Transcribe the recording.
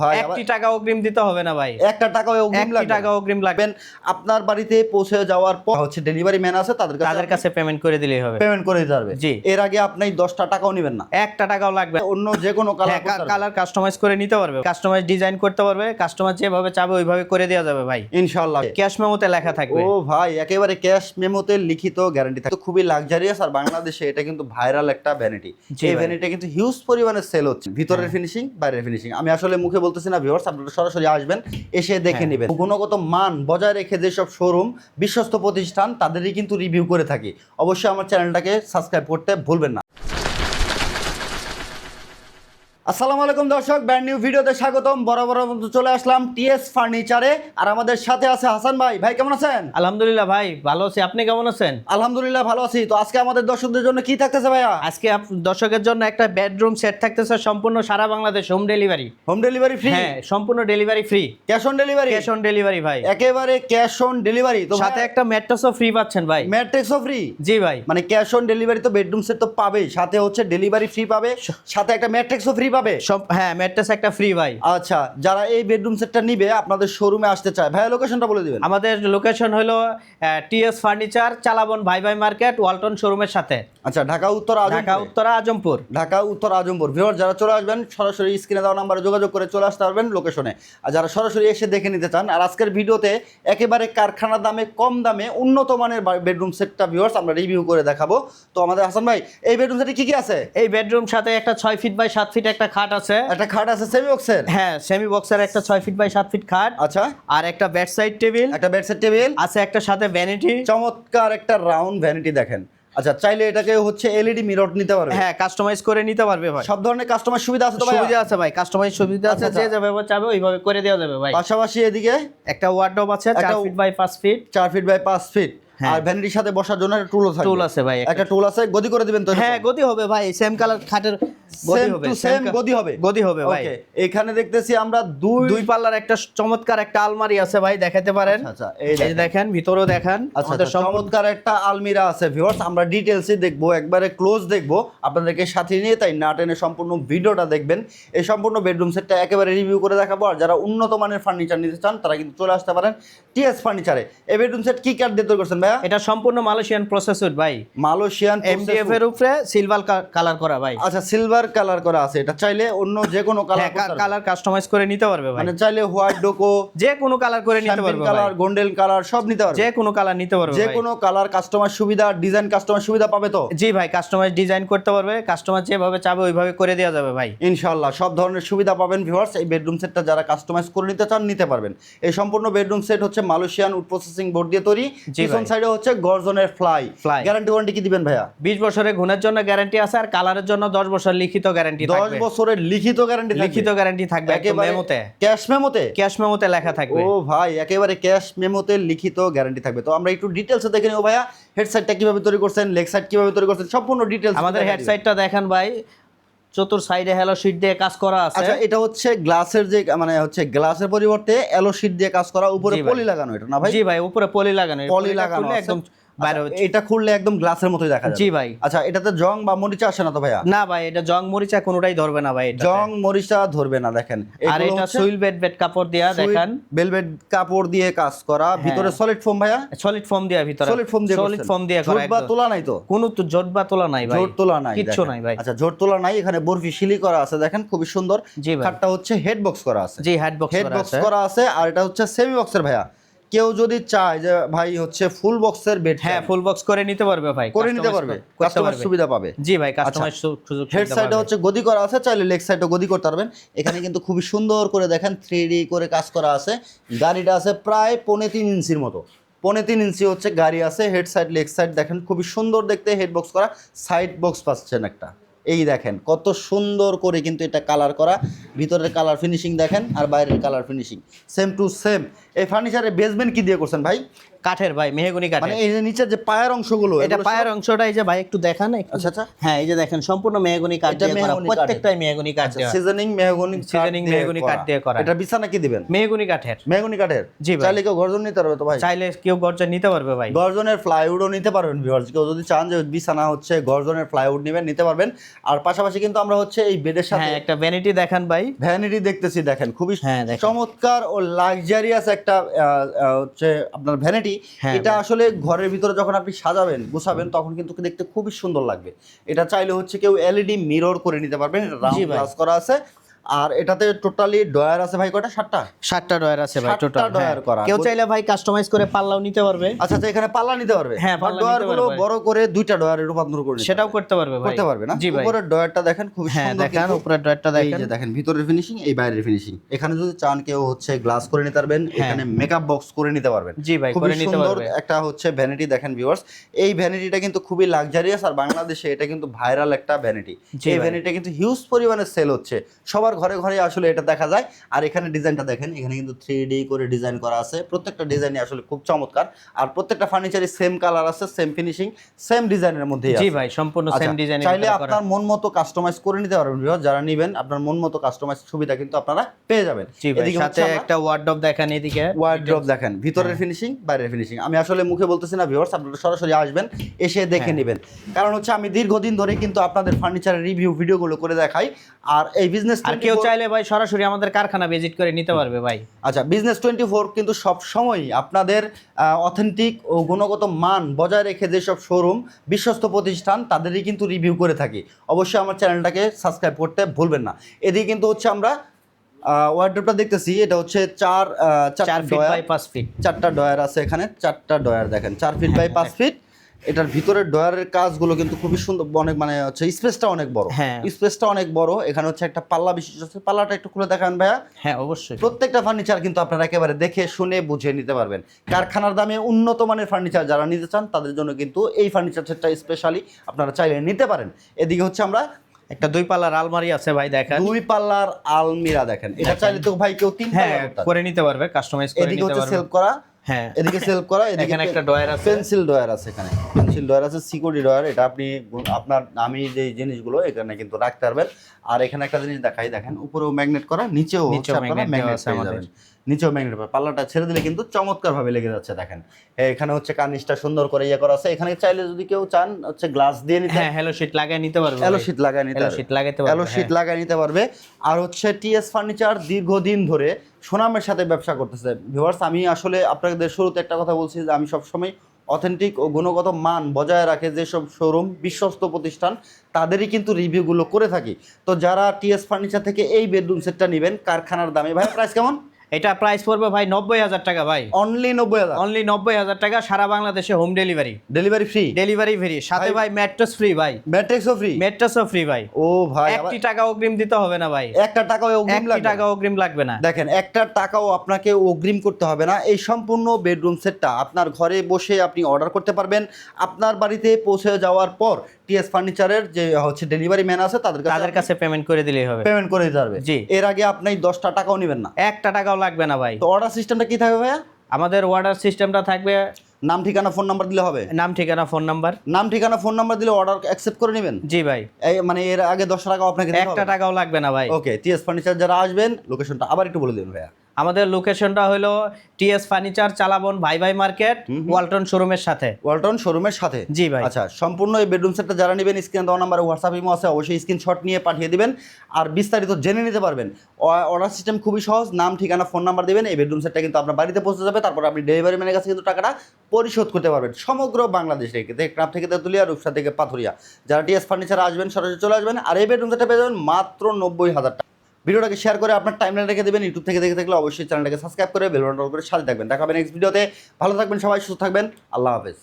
ভাই একটি টাকা অগ্রিম দিতে হবে না ভাই। একটা টাকা অগ্রিম লাগবে টাকা অগ্রিম লাগবে। আপনার বাড়িতে পৌঁছে যাওয়ার পর হচ্ছে ডেলিভারি ম্যান আছে তাদের কাছে তাদের কাছে পেমেন্ট করে দিলেই হবে। পেমেন্ট করে দিতে পারবে। জি। এর আগে আপনি দশটা টাকাও নেবেন না। একটা টাকাও লাগবে অন্য যে কোনো কালার হ্যাঁ কালার কাস্টমাইজ করে নিতে পারবে। কাস্টমাইজ ডিজাইন করতে পারবে। কাস্টমার যেভাবে চাবে ওইভাবে করে দেওয়া যাবে ভাই। ইনশাআল্লাহ। ক্যাশ মেমোতে লেখা থাকবে। ও ভাই একেবারে ক্যাশ মেমোতে লিখিত গ্যারান্টি থাকে খুবই লাক্সারিয়াস আর বাংলাদেশে এটা কিন্তু ভাইরাল একটা ভ্যানিটি এই ভ্যানিটি কিন্তু হিউজ পরিমাণে সেল হচ্ছে। ভিতরের ফিনিশিং বাইরের ফিনিশিং আমি আসলে মুখে বলতেছি না ভিউয়ার্স আপনারা সরাসরি আসবেন এসে দেখে হ্যাঁ। নেবেন। গুণগত মান বজায় রেখে যেসব শোরুম বিশ্বস্ত প্রতিষ্ঠান তাদেরই কিন্তু রিভিউ করে থাকি। অবশ্যই আমার চ্যানেলটাকে সাবস্ক্রাইব করতে ভুলবেন না। আসসালামু আলাইকুম দর্শক ব্র্যান্ড নিউ ভিডিওতে স্বাগতম। বরাবর মতো চলে আসলাম টিএস ফার্নিচারে আর আমাদের সাথে আছে হাসান ভাই। ভাই কেমন আছেন? আলহামদুলিল্লাহ ভাই ভালো আছি। আপনি কেমন আছেন? আলহামদুলিল্লাহ ভালো আছি। তো আজকে আমাদের দর্শকদের জন্য কি থাকতেছে ভাইয়া? আজকে দর্শকের জন্য একটা বেডরুম সেট থাকতেছে সম্পূর্ণ সারা Bangladesh home delivery home delivery free হ্যাঁ সম্পূর্ণ delivery free cash on delivery cash on delivery ভাই। একেবারে ক্যাশ অন ডেলিভারি তো সাথে একটা ম্যাট্রেসও ফ্রি পাচ্ছেন ভাই। ম্যাট্রিক্সও ফ্রি জি ভাই। মানে ক্যাশ অন ডেলিভারি তো বেডরুম সেট তো পাবেই। সাথে হচ্ছে ডেলিভারি ফ্রি পাবে। সাথে একটা ম্যাট্রিক্সও ফ্রি পাবে সব হ্যাঁ ম্যাট্রেস একটা ফ্রি ভাই। আচ্ছা যারা এই বেডরুম সেটটা নিবে আপনাদের শোরুমে আসতে চায়। ভাইয়া লোকেশনটা বলে দিবেন। আমাদের লোকেশন হলো টিএস ফার্নিচার চালাবন ভাই ভাই মার্কেট ওয়ালটন শোরুমের সাথে। আচ্ছা ঢাকা উত্তর ঢাকা উত্তর আজমপুর। ঢাকা উত্তর আজমপুর। ভিউয়ার যারা চলে আসবেন সরাসরি স্ক্রিনে দেওয়া নাম্বারে যোগাযোগ করে চলে আসতে পারবেন লোকেশনে আর যারা সরাসরি এসে দেখে নিতে চান আর আজকের ভিডিওতে একেবারে কারখানা দামে কম দামে উন্নত মানের বেডরুম সেটটা ভিউয়ার্স আমরা রিভিউ করে দেখাবো। তো আমাদের হাসান ভাই এই বেডরুম সেটে কি কি আছে? এই বেডরুম সাথে একটা ছয় ফিট বাই সাত ফিট একটা খাট আছে। একটা খাট আছে সেমি বক্সের হ্যাঁ সেমি বক্সের একটা ছয় ফিট বাই সাত ফিট খাট। আচ্ছা। আর একটা বেড সাইড টেবিল একটা বেড সাইড টেবিল আছে একটা সাথে ভ্যানিটি চমৎকার একটা রাউন্ড ভ্যানিটি দেখেন। আচ্ছা চাইলে এটাকে হচ্ছে এলইডি মিরর নিতে পারবে। হ্যাঁ কাস্টমাইজ করে নিতে পারবে ভাই। সব ধরনের কাস্টমার সুবিধা আছে তো ভাই সুবিধা আছে ভাই কাস্টমাইজ সুবিধা আছে আচ্ছা, যে আচ্ছা। যেভাবে চাবে ওইভাবে করে দেওয়া যাবে ভাই। পাশাপাশি এদিকে? একটা ওয়ার্ডরোব আছে চার একটা- ফিট বাই পাঁচ ফিট চার ফিট বাই পাঁচ ফিট। আর ভ্যানিটির সাথে বসার জন্য একটা টুলও থাকবে। টুল আছে ভাই একটা। একটা টুল আছে গদি করে দিবেন তো হ্যাঁ গদি হবে ভাই সেম কালার খাটের গদি সেম হবে সেম গদি হবে। গদি হবে ভাই। এখানে দেখতেছি আমরা দুই দুই পাল্লার একটা চমৎকার একটা আলমারি আছে ভাই দেখাতে পারেন। আচ্ছা এই এই দেখেন। ভিতরেও দেখান। আচ্ছা আচ্ছা, চমৎকার একটা আলমিরা আছে ভিউয়ার্স আমরা দেখব একবারে ক্লোজ দেখব। আপনাদেরকে সাথে নিয়ে তাই না টেনে সম্পূর্ণ ভিডিওটা দেখবেন। এই সম্পূর্ণ বেডরুম সেটটা একেবারে রিভিউ করে দেখাবো। আর যারা উন্নত মানের ফার্নিচার নিতে চান তারা কিন্তু চলে আসতে পারেন টিএস ফার্নিচারে এই বেডরুম সেট কি কাঠ দিয়ে তৈরি করছেন ভাইয়া? এটা সম্পূর্ণ মালয়েশিয়ান প্রসেসর ভাই। মালয়েশিয়ান এমডিএফ এর উপরে সিলভার কালার করা ভাই। আচ্ছা সিলভার কালার করা আছে। এটা চাইলে অন্য যে কোনো কালার কালার কাস্টমাইজ করে নিতে পারবে ভাই। মানে চাইলে হোয়াইট ডোকো যে কোনো কালার করে নিতে পারবে কালার। গোল্ডেন কালার সব নিতে পারবে। যে কোনো কালার নিতে পারবে যে কোনো কালার কাস্টমার সুবিধা ডিজাইন কাস্টমার সুবিধা পাবে তো? জি ভাই কাস্টমাইজ ডিজাইন করতে পারবে। কাস্টমার যেভাবে চাবে ওইভাবে করে দেওয়া যাবে ভাই। ইনশাল্লাহ সব ধরনের সুবিধা পাবেন ভিউয়ার্স এই বেডরুম সেটটা যারা কাস্টমাইজ করে নিতে চান নিতে পারবেন। এই সম্পূর্ণ বেডরুম সেট হচ্ছে মালয়েশিয়ান উড প্রসেসিং বোর্ড দিয়ে তৈরি। পিছন সাইডে হচ্ছে গর্জনের ফ্লাই Fly। গ্যারান্টি ওয়ারেন্টি কি দিবেন ভাইয়া? বিশ বছরের গুণের জন্য গ্যারান্টি আছে আর কালারের জন্য দশ বছর লিখিত গ্যারান্টি দশ থাকবে। বছরের লিখিত গ্যারান্টি লিখিত গ্যারান্টি থাকবে একেবারে মেমোতে ক্যাশ মেমোতে ক্যাশ মেমোতে লেখা থাকবে। ও ভাই একেবারে ক্যাশ মেমোতে লিখিত গ্যারান্টি থাকবে। তো আমরা একটু ডিটেলসে দেখে নেব ভাইয়া হেড সাইডটা কীভাবে তৈরি করছেন লেগ সাইড কীভাবে তৈরি করছেন সম্পূর্ণ ডিটেলস আমাদের হেড সাইডটা দেখেন ভাই চতুর সাইডে হ্যালো শিট দিয়ে কাজ করা আছে। আচ্ছা এটা হচ্ছে গ্লাসের যে মানে হচ্ছে গ্লাসের পরিবর্তে অ্যালো শীট দিয়ে কাজ করা উপরে পলি লাগানো এটা না ভাই? জি ভাই উপরে পলি লাগানো পলি লাগানো একদম এটা খুললে একদম গ্লাসের মতোই দেখা যাবে। জি ভাই। আচ্ছা এটাতে জং বা মরিচা আসে না তো ভাইয়া? না ভাই এটা জং মরিচা কোনোটাই ধরবে না ভাই জং মরিচা ধরবে না দেখেন। আর এটা সুইল বেড বেড কাপড় দিয়া দেখেন। ভেলভেট কাপড় দিয়ে কাজ করা। ভিতরে সলিড ফোম ভাইয়া? সলিড ফোম দিয়া ভিতরে। সলিড ফোম দিয়ে সলিড ফোম দিয়া করা বা তোলা নাই তো? কোনো তো জট বা তোলা নাই ভাই। ঝোট তোলা নাই কিচ্ছু নাই ভাই। আচ্ছা ঝোট তোলা নাই এখানে বরফি শিলি করা আছে দেখেন খুবই সুন্দর। খাটটা হচ্ছে হেড বক্স করা আছে। জি হেড বক্স হেড বক্স করা আছে আর এটা হচ্ছে সেমি বক্সের ভাইয়া। কেউ যদি চায় যে ভাই হচ্ছে ফুল বক্সের বেড হ্যাঁ ফুল বক্স করে নিতে পারবে ভাই করে নিতে পারবে কাস্টমার সুবিধা পাবে। জি ভাই কাস্টমাইজ সুযোগ হেড সাইডে হচ্ছে গদি করা আছে চাইলে লেগ সাইডে গদি করতে পারবেন। এখানে কিন্তু খুবই সুন্দর করে দেখেন থ্রি করে কাজ করা আছে। গাড়িটা আছে প্রায় পৌনে তিন ইঞ্চির মতো। পৌনে তিন ইঞ্চি হচ্ছে গাড়ি আছে হেড সাইড লেগ সাইড দেখেন খুবই সুন্দর দেখতে হেড বক্স করা সাইড বক্স পাচ্ছেন একটা। এই দেখেন কত সুন্দর করে কিন্তু এটা কালার করা। ভিতরের কালার ফিনিশিং দেখেন আর বাইরের colour finishing same to same এই ফার্নিচারের বেসমেন্ট কি দিয়ে করছেন ভাই? কাঠের ভাই মেহগুনি মানে কাঠের এই যে নিচের যে পায়ের অংশগুলো এটা পায়ের অংশটা এই যে ভাই একটু দেখান একটু আচ্ছা, আচ্ছা। হ্যাঁ এই যে দেখেন সম্পূর্ণ মেহগুনি কাঠ দিয়ে করা। প্রত্যেকটাই মেহগুনি কাঠ সিজনিং মেহগনি Seasoning মেহগনি কাঠ দিয়ে করা। এটা বিছানা কি দিবেন? মেহগুনি কাঠের। মেহগনি কাঠের? জি ভাই। চাইলে কেউ গর্জন নিতে পারবে তো ভাই? চাইলে কেউ গর্জন নিতে পারবে ভাই। গর্জনের প্লাইউডও নিতে পারবেন ভিউয়ার্স কেউ যদি চান যে বিছানা হচ্ছে গর্জনের প্লাইউড নেবেন নিতে পারবেন। আর পাশাপাশি কিন্তু আমরা হচ্ছে এই বেডের সাথে হ্যাঁ একটা ভ্যানিটি দেখান ভাই। ভ্যানিটি দেখতেছি দেখেন। খুবই হ্যাঁ। চমৎকার ও লাক্সারিয়াস একটা হচ্ছে আপনার ভ্যানিটি হ্যাঁ, এটা আসলে ঘরের ভিতরে যখন আপনি সাজাবেন গুছাবেন তখন কিন্তু দেখতে খুবই সুন্দর লাগবে। এটা চাইলে হচ্ছে কেউ এলইডি মিরর করে নিতে পারবেন রাউন্ড গ্লাস করা আছে। আর এটাতে টোটালি ডয়ার আছে ভাই কয়টা? সাতটা? সাতটা ডয়ার আছে ভাই টোটাল ডয়ার করা। কেউ চাইলে ভাই কাস্টমাইজ করে পাল্লাও নিতে পারবে। আচ্ছা আচ্ছা এখানে পাল্লা নিতে পারবে? হ্যাঁ, পাল্লা ডয়ারগুলো বড় করে দুইটা ডয়ারে রূপান্তর করে সেটাও করতে পারবে ভাই। করতে পারবে না? ভাই। উপরের ডয়ারটা দেখেন খুব হ্যাঁ সুন্দর দেখেন উপরের ডয়ারটা দেখেন এই যে দেখেন। ভিতরের ফিনিশিং এই বাইরের ফিনিশিং এখানে যদি চান কেউ হচ্ছে গ্লাস করে নিতে পারবেন এখানে মেকআপ বক্স করে নিতে পারবেন। হ্যাঁ। জি ভাই করে নিতে সুন্দর পারবে। একটা হচ্ছে ভ্যানিটি দেখেন ভিউয়ার্স এই ভ্যানিটিটা কিন্তু খুবই লাক্সারিয়াস আর বাংলাদেশে এটা কিন্তু ভাইরাল একটা ভ্যানিটি এই ভাই। ভ্যানিটি কিন্তু হিউজ পরিমাণে সেল হচ্ছে। সবার ঘরে ঘরে আসলে এটা দেখা যায়। আর এখানে ডিজাইনটা দেখেন এখানে কিন্তু থ্রি ডি করে ডিজাইন করা আছে। প্রত্যেকটা ডিজাইনই আসলে খুব চমৎকার। আর প্রত্যেকটা ফার্নিচারই সেম কালার আছে সেম ফিনিশিং সেম ডিজাইনের মধ্যেই জি ভাই সম্পূর্ণ সেম আচ্ছা, ডিজাইন চাইলে আপনার মন মতো কাস্টমাইজ করে নিতে পারবেন। যারা নেবেন আপনার মন মতো কাস্টমাইজ সুবিধা কিন্তু আপনারা পেয়ে যাবেন। এদিকে সাথে একটা ওয়ার্ডরোব দেখেন এদিকে। ওয়ার্ড্রপ দেখেন হ্যাঁ। ভিতরের ফিনিশিং বাইরের ফিনিশিং আমি আসলে মুখে বলতেছি না ভিউয়ার্স আপনারা সরাসরি আসবেন এসে দেখে হ্যাঁ। নেবেন। কারণ হচ্ছে আমি দীর্ঘদিন ধরে কিন্তু আপনাদের ফার্নিচারের রিভিউ ভিডিওগুলো করে দেখাই। আর এই বিজনেস কেউ চাইলে ভাই সরাসরি আমাদের কারখানা ভিজিট করে নিতে পারবে ভাই। আচ্ছা বিজনেস টোয়েন্টি ফোর কিন্তু সব সময়ই আপনাদের অথেন্টিক ও গুণগত মান বজায় রেখে যেসব শোরুম বিশ্বস্ত প্রতিষ্ঠান তাদেরই কিন্তু রিভিউ করে থাকি। অবশ্যই আমার চ্যানেলটাকে সাবস্ক্রাইব করতে ভুলবেন না। এদিকে কিন্তু হচ্ছে আমরা ওয়ার্ড্রপটা দেখতেছি এটা হচ্ছে চার চার চার ফিট বাই পাঁচ ফিট চারটা ডয়ার আছে এখানে চারটা ডয়ার দেখেন চার ফিট বাই পাঁচ ফিট এটার ভিতরের ডয়ারের কাজগুলো কিন্তু খুবই সুন্দর অনেক মানে হচ্ছে স্পেসটা অনেক বড়। হ্যাঁ। স্পেসটা অনেক বড় এখানে হচ্ছে একটা পাল্লা বিশিষ্ট আছে পাল্লাটা একটু খুলে দেখান ভাইয়া। হ্যাঁ অবশ্যই। প্রত্যেকটা ফার্নিচার কিন্তু আপনারা একেবারে দেখে শুনে বুঝে নিতে পারবেন। কারখানার দামে উন্নত মানের ফার্নিচার যারা নিতে চান তাদের জন্য কিন্তু এই ফার্নিচার সেটটা স্পেশালি আপনারা চাইলে নিতে পারেন। এদিকে হচ্ছে আমরা একটা দুই পাল্লার আলমারি আছে ভাই দেখেন। দুই পাল্লার আলমিরা দেখেন। এটা চাইলে তো ভাই কেউ তিন হ্যাঁ পাল্লা পারে। করে নিতে পারবে কাস্টমাইজ করে এদিকে হচ্ছে পারবে। সেলফ করা হ্যাঁ। এদিকে সেলফ করা এদিকে একটা ডয়ার আছে। পেন্সিল ডয়ার আছে এখানে। পেন্সিল ডয়ার আছে সিকিউরিটি ডয়ার এটা আপনি আপনার আমি যে জিনিসগুলো এখানে কিন্তু রাখতে পারবেন। আর এখানে একটা জিনিস দেখাই দেখেন উপরেও ম্যাগনেট করা নিচেও ম্যাগনেট আছে আমাদের। নিচেও ম্যাগনেট পাবে পাল্লাটা ছেড়ে দিলে কিন্তু চমৎকার ভাবে লেগে যাচ্ছে দেখেন। এখানে হচ্ছে কার্নিশটা সুন্দর করে ইয়ে করা আছে। এখানে চাইলে যদি কেউ চান হচ্ছে গ্লাস দিয়ে নিতে হ্যাঁ হ্যালো শিট লাগিয়ে নিতে পারবে অ্যালো শীট লাগায় নিতে হ্যালো পারবে। শিট লাগাইতে পারবে অ্যালো শীট। লাগায় নিতে পারবে। আর হচ্ছে টিএস ফার্নিচার দীর্ঘদিন ধরে সুনামের সাথে ব্যবসা করতেছে। ভিউয়ার্স আমি আসলে আপনাদের শুরুতে একটা কথা বলছি যে আমি সবসময় অথেন্টিক ও গুণগত মান বজায় রাখে যেসব শোরুম বিশ্বস্ত প্রতিষ্ঠান তাদেরই কিন্তু রিভিউগুলো করে থাকি। তো যারা টিএস ফার্নিচার থেকে এই বেডরুম সেটটা নেবেন কারখানার দামে ভাই প্রাইস কেমন? এটা প্রাইস পড়বে ভাই নব্বই হাজার টাকা ভাই। অনলি নব্বই হাজার। অনলি নব্বই হাজার টাকা সারা বাংলাদেশে home delivery delivery free delivery free সাথে ভাই- ম্যাট্রেস ফ্রি ভাই। ম্যাট্রিক্সও ফ্রি ম্যাট্রেসও ফ্রি ভাই। ও ভাই একটি টাকা অগ্রিম দিতে হবে না ভাই। একটা টাকাও অগ্রিম লাগবে না? টাকা অগ্রিম লাগবে না। দেখেন একটা টাকাও আপনাকে অগ্রিম করতে হবে না। এই সম্পূর্ণ বেডরুম সেটটা আপনার ঘরে বসে আপনি অর্ডার করতে পারবেন। আপনার বাড়িতে পৌঁছে যাওয়ার পর টিএস ফার্নিচারের যে হচ্ছে ডেলিভারি ম্যান আছে তাদের কাছে তাদের কাছে পেমেন্ট করে দিলেই হবে। পেমেন্ট করে দিতে পারবে। জি। এর আগে আপনি দশটা টাকাও নেবেন না। একটা টাকাও লাগবে না ভাই। তো অর্ডার সিস্টেমটা কি থাকবে ভাইয়া? আমাদের অর্ডার সিস্টেমটা থাকবে নাম ঠিকানা ফোন নাম্বার দিলে হবে। নাম ঠিকানা ফোন নাম্বার নাম ঠিকানা ফোন নাম্বার দিলে অর্ডার অ্যাকসেপ্ট করে নেবেন? জি ভাই। এই মানে এর আগে দশ টাকাও আপনাকে একটা হবে। টাকাও লাগবে না ভাই। ওকে টিএস ফার্নিচার যারা আসবেন লোকেশনটা আবার একটু বলে দিন ভাইয়া। আমাদের লোকেশনটা হলো টিএস ফার্নিচার চালাবন ভাই ভাই মার্কেট ওয়ালটন শোরুমের সাথে। ওয়ালটন শোরুমের সাথে? জি ভাই। আচ্ছা সম্পূর্ণ এই বেডরুম সেটটা যারা নেবেন স্ক্রিন দেওয়া নাম্বারে হোয়াটসঅ্যাপ ইমো আছে অবশ্যই স্ক্রিনশট নিয়ে পাঠিয়ে দিবেন। আর বিস্তারিত জেনে নিতে পারবেন। অর্ডার সিস্টেম খুবই সহজ নাম ঠিকানা ফোন নাম্বার দিবেন এই বেডরুম সেটটা কিন্তু আপনার বাড়িতে পৌঁছে যাবে তারপর আপনি ডেলিভারি ম্যানের কাছে কিন্তু টাকাটা পরিশোধ করতে পারবেন। সমগ্র বাংলাদেশ থেকে টেকনাফ থেকে তেঁতুলিয়া রূপসা থেকে পাথুরিয়া। যারা টিএস ফার্নিচার আসবেন সরাসরি চলে আসবেন আর এই বেডরুম সেটটা পেয়ে যাবেন মাত্র নব্বই হাজার টাকা। ভিডিওটাকে শেয়ার করে আপনার টাইমলাইন রেখে দেবেন ইউটিউব থেকে দেখে থাকলে অবশ্যই চ্যানেলটাকে সাবস্ক্রাইব করে বেল করে সাথে থাকবেন। দেখাবেন নেক্সট ভিডিওতে ভালো থাকবেন সবাই, সুস্থ থাকবেন। আল্লাহ হাফেজ।